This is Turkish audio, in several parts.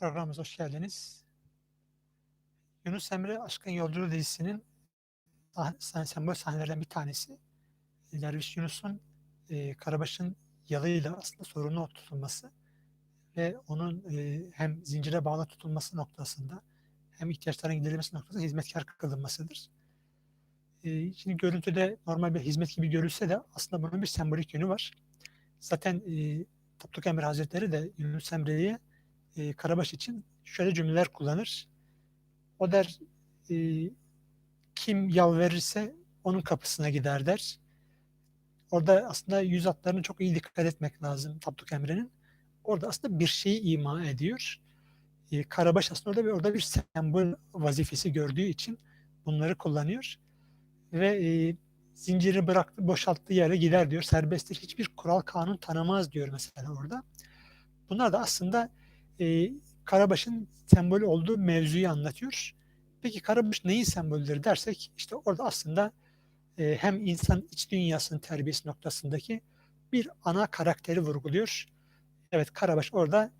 Programımıza hoş geldiniz. Yunus Emre Aşkın Yolculuğu dizisinin sah- sembol sahnelerinden bir tanesi. Derviş Yunus'un e, Karabaş'ın yalıyla aslında sorunu tutulması ve onun e, hem zincire bağlı tutulması noktasında hem ihtiyaçların giderilmesi noktasında hizmetkar kılınmasıdır. E, şimdi görüntüde normal bir hizmet gibi görülse de aslında bunun bir sembolik yönü var. Zaten e, Tapduk Emre Hazretleri de Yunus Emre'ye e, Karabaş için şöyle cümleler kullanır. O der e, kim yalvarırsa onun kapısına gider der. Orada aslında yüz hatlarına çok iyi dikkat etmek lazım Tapduk Emre'nin. Orada aslında bir şeyi ima ediyor. E, Karabaş aslında orada bir, orada bir sembol vazifesi gördüğü için bunları kullanıyor. Ve e, zinciri bıraktı, boşalttığı yere gider diyor. Serbesttir. Hiçbir kural kanun tanımaz diyor mesela orada. Bunlar da aslında e, Karabaş'ın sembolü olduğu mevzuyu anlatıyor. Peki Karabaş neyin sembolüdür dersek işte orada aslında e, hem insan iç dünyasının terbiyesi noktasındaki bir ana karakteri vurguluyor. Evet Karabaş orada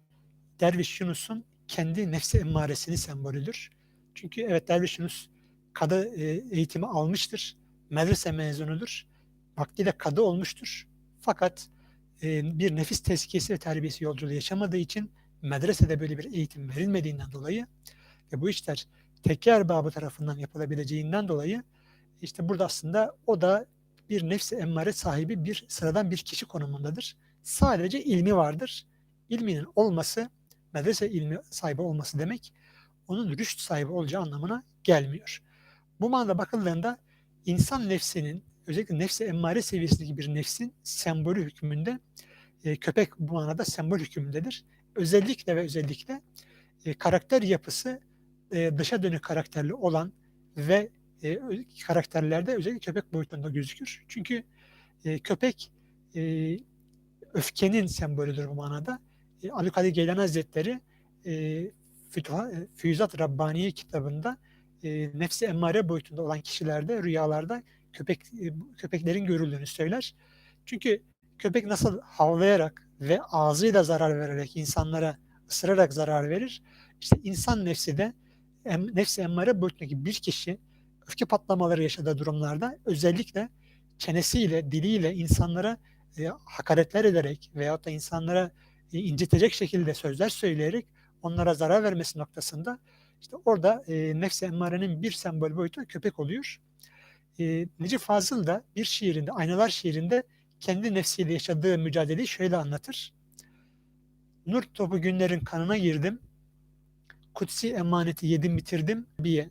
Derviş Yunus'un kendi nefsi emmaresini sembolüdür. Çünkü evet Derviş Yunus kadı e, eğitimi almıştır. Medrese mezunudur. Vaktiyle kadı olmuştur. Fakat e, bir nefis tezkiyesi ve terbiyesi yolculuğu yaşamadığı için medresede böyle bir eğitim verilmediğinden dolayı ve bu işler tekke erbabı tarafından yapılabileceğinden dolayı işte burada aslında o da bir nefsi emmare sahibi bir sıradan bir kişi konumundadır. Sadece ilmi vardır. İlminin olması, medrese ilmi sahibi olması demek onun rüşt sahibi olacağı anlamına gelmiyor. Bu manada bakıldığında insan nefsinin özellikle nefsi emmare seviyesindeki bir nefsin sembolü hükmünde e, köpek bu manada sembol hükmündedir. Özellikle ve özellikle e, karakter yapısı e, dışa dönük karakterli olan ve e, karakterlerde özellikle köpek boyutunda gözükür. Çünkü e, köpek e, öfkenin sembolüdür bu manada. E, Ali Kadir Geylan Hazretleri e, Fütuha, e, Füyüzat Rabbaniye kitabında e, nefsi emmare boyutunda olan kişilerde rüyalarda köpek e, köpeklerin görüldüğünü söyler. Çünkü köpek nasıl havlayarak ve ağzıyla zarar vererek insanlara ısırarak zarar verir. İşte insan nefsi de em, nefsi emmare boyutundaki bir kişi öfke patlamaları yaşadığı durumlarda özellikle çenesiyle, diliyle insanlara e, hakaretler ederek veyahut da insanlara e, incitecek şekilde sözler söyleyerek onlara zarar vermesi noktasında işte orada e, nefsi emmarenin bir sembol boyutu köpek oluyor. E, Necip Fazıl da bir şiirinde, Aynalar şiirinde kendi nefsiyle yaşadığı mücadeleyi şöyle anlatır. Nur topu günlerin kanına girdim. Kutsi emaneti yedim bitirdim biye.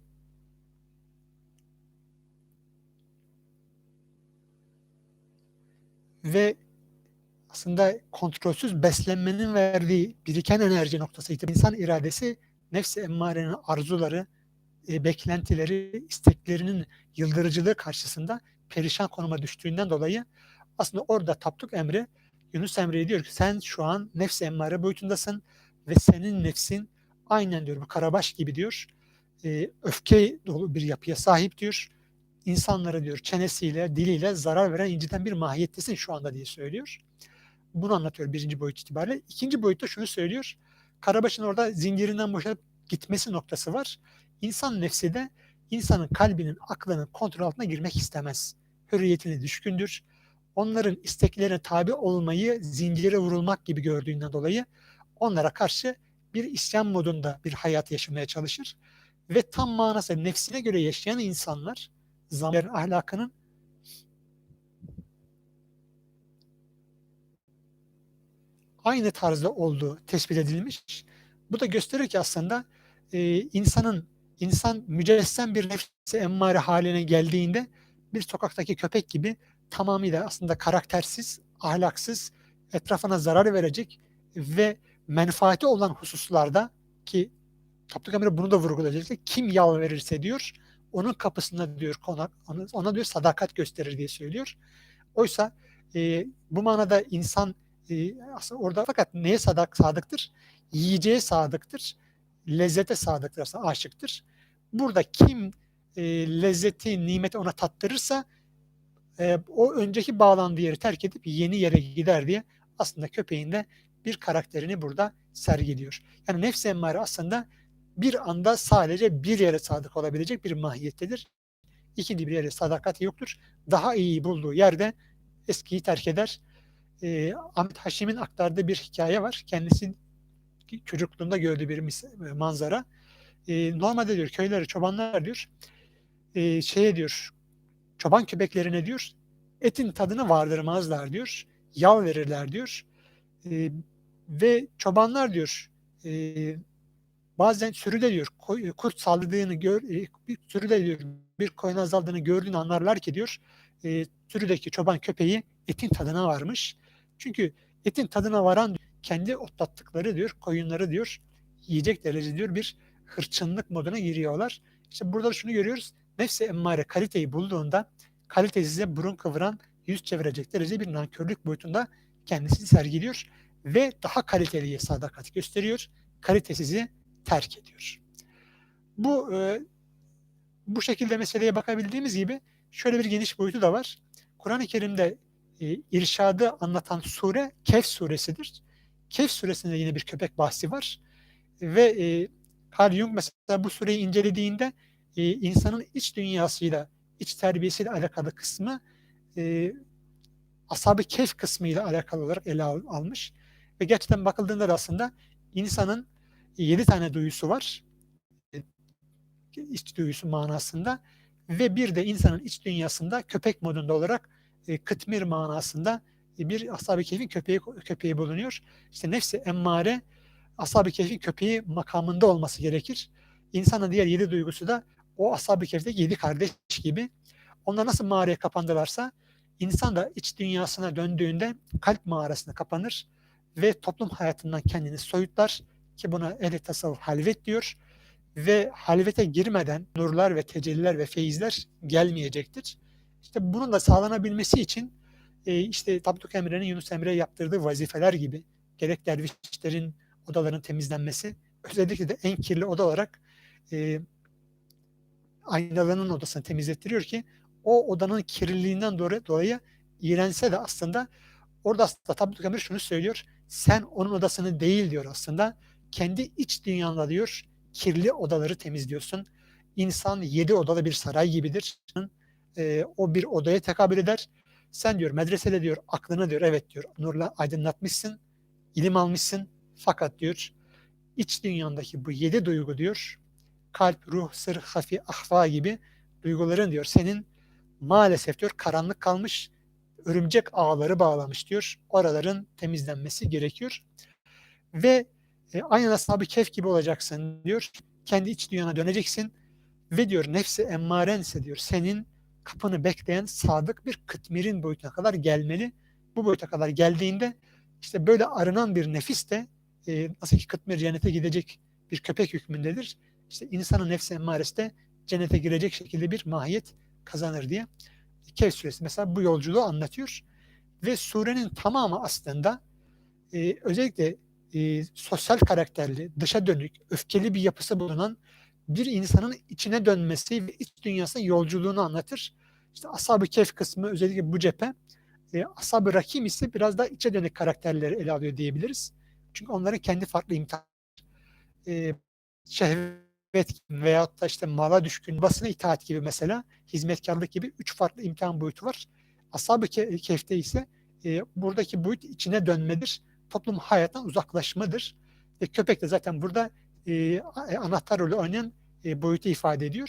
Ve aslında kontrolsüz beslenmenin verdiği biriken enerji noktası itibariyle insan iradesi nefsi emmarenin arzuları, e, beklentileri, isteklerinin yıldırıcılığı karşısında perişan konuma düştüğünden dolayı aslında orada Tapduk Emre Yunus Emre'ye diyor ki sen şu an nefsi emmare boyutundasın ve senin nefsin aynen diyor bu karabaş gibi diyor e, öfke dolu bir yapıya sahip diyor. İnsanlara diyor çenesiyle, diliyle zarar veren, inciten bir mahiyettesin şu anda diye söylüyor. Bunu anlatıyor birinci boyut itibariyle. İkinci boyutta şunu söylüyor. Karabaş'ın orada zincirinden boşalıp gitmesi noktası var. İnsan nefsi de insanın kalbinin, aklının kontrol altına girmek istemez. Hürriyetine düşkündür. Onların isteklerine tabi olmayı zincire vurulmak gibi gördüğünden dolayı onlara karşı bir isyan modunda bir hayat yaşamaya çalışır. Ve tam manası nefsine göre yaşayan insanlar zamanların ahlakının aynı tarzda olduğu tespit edilmiş. Bu da gösterir ki aslında e, insanın insan mücessem bir nefsi emmare haline geldiğinde bir sokaktaki köpek gibi tamamıyla aslında karaktersiz, ahlaksız, etrafına zarar verecek ve menfaati olan hususlarda ki Tapduk Emre bunu da vurgulayacak. Kim yal verirse diyor onun kapısında diyor konak, ona, ona diyor sadakat gösterir diye söylüyor. Oysa e, bu manada insan e, aslında orada fakat neye sadak sadıktır? Yiyeceğe sadıktır. Lezzete sadıktır aslında aşıktır. Burada kim e, lezzeti, nimeti ona tattırırsa e, o önceki bağlandığı yeri terk edip yeni yere gider diye aslında köpeğin de bir karakterini burada sergiliyor. Yani nefs-i emmare aslında bir anda sadece bir yere sadık olabilecek bir mahiyettedir. İkinci bir yere sadakati yoktur. Daha iyi bulduğu yerde eskiyi terk eder. Ee, Ahmet Haşim'in aktardığı bir hikaye var. Kendisi çocukluğunda gördüğü bir manzara. Ee, normalde diyor köyleri çobanlar diyor e, şeye diyor çoban köpeklerine diyor etin tadını vardırmazlar diyor. Yal verirler diyor. E, ve çobanlar diyor e, bazen sürüde diyor kurt saldırdığını gör e, bir sürüde diyor bir koyun azaldığını gördüğünü anlarlar ki diyor e, sürüdeki çoban köpeği etin tadına varmış. Çünkü etin tadına varan kendi otlattıkları diyor koyunları diyor yiyecek derece diyor bir hırçınlık moduna giriyorlar. İşte burada şunu görüyoruz. Nefsi emmare kaliteyi bulduğunda kalitesize burun kıvıran, yüz çevirecek derece bir nankörlük boyutunda kendisini sergiliyor ve daha kaliteliye sadakat gösteriyor. Kalitesizi terk ediyor. Bu e, bu şekilde meseleye bakabildiğimiz gibi şöyle bir geniş boyutu da var. Kur'an-ı Kerim'de e, irşadı anlatan sure Kehf suresidir. Kehf suresinde yine bir köpek bahsi var. Ve e, Carl Jung mesela bu sureyi incelediğinde e, insanın iç dünyasıyla, iç terbiyesiyle alakalı kısmı e, ashab-ı kehf kısmıyla alakalı olarak ele al, almış. Ve gerçekten bakıldığında da aslında insanın yedi tane duyusu var. E, iç duyusu manasında. Ve bir de insanın iç dünyasında köpek modunda olarak e, kıtmir manasında e, bir ashab-ı kehfin köpeği, köpeği bulunuyor. İşte nefsi emmare ashab-ı kehfin köpeği makamında olması gerekir. İnsanın diğer yedi duygusu da o ashab-ı kehfteki yedi kardeş gibi. Onlar nasıl mağaraya kapandılarsa insan da iç dünyasına döndüğünde kalp mağarasına kapanır ve toplum hayatından kendini soyutlar ki buna ehli tasavvuf halvet diyor ve halvete girmeden nurlar ve tecelliler ve feyizler gelmeyecektir. İşte bunun da sağlanabilmesi için e, işte Tabduk Emre'nin Yunus Emre'ye yaptırdığı vazifeler gibi gerek dervişlerin odaların temizlenmesi özellikle de en kirli oda olarak e, aynalının odasını temizlettiriyor ki o odanın kirliliğinden dolayı, dolayı iğrense de aslında orada aslında Tabduk Emre şunu söylüyor. Sen onun odasını değil diyor aslında. Kendi iç dünyanda diyor kirli odaları temizliyorsun. İnsan yedi odalı bir saray gibidir. E, o bir odaya tekabül eder. Sen diyor medresede diyor aklını diyor evet diyor nurla aydınlatmışsın, ilim almışsın fakat diyor iç dünyandaki bu yedi duygu diyor kalp, ruh, sır, hafi, ahva gibi duyguların diyor senin maalesef diyor karanlık kalmış örümcek ağları bağlamış diyor. Oraların temizlenmesi gerekiyor. Ve e, aynı ashab-ı kef gibi olacaksın diyor. Kendi iç dünyana döneceksin ve diyor nefsi emmarense diyor senin kapını bekleyen sadık bir kıtmirin boyutuna kadar gelmeli. Bu boyuta kadar geldiğinde işte böyle arınan bir nefis de e, nasıl ki kıtmir cennete gidecek bir köpek hükmündedir. İşte insanın nefsi emmaresi de cennete girecek şekilde bir mahiyet kazanır diye Kehf suresi mesela bu yolculuğu anlatıyor. Ve surenin tamamı aslında e, özellikle e, sosyal karakterli, dışa dönük, öfkeli bir yapısı bulunan bir insanın içine dönmesi ve iç dünyasına yolculuğunu anlatır. İşte Ashab-ı Kehf kısmı özellikle bu cephe. E, Ashab-ı Rakim ise biraz daha içe dönük karakterleri ele alıyor diyebiliriz. Çünkü onların kendi farklı imtihan e, şehvet veyahut da işte mala düşkün, basına itaat gibi mesela hizmetkarlık gibi üç farklı imtihan boyutu var. Ashab-ı Kehf'te ise e, buradaki boyut içine dönmedir. Toplum hayattan uzaklaşmadır. Ve köpek de zaten burada e, anahtar rolü oynayan e, boyutu ifade ediyor.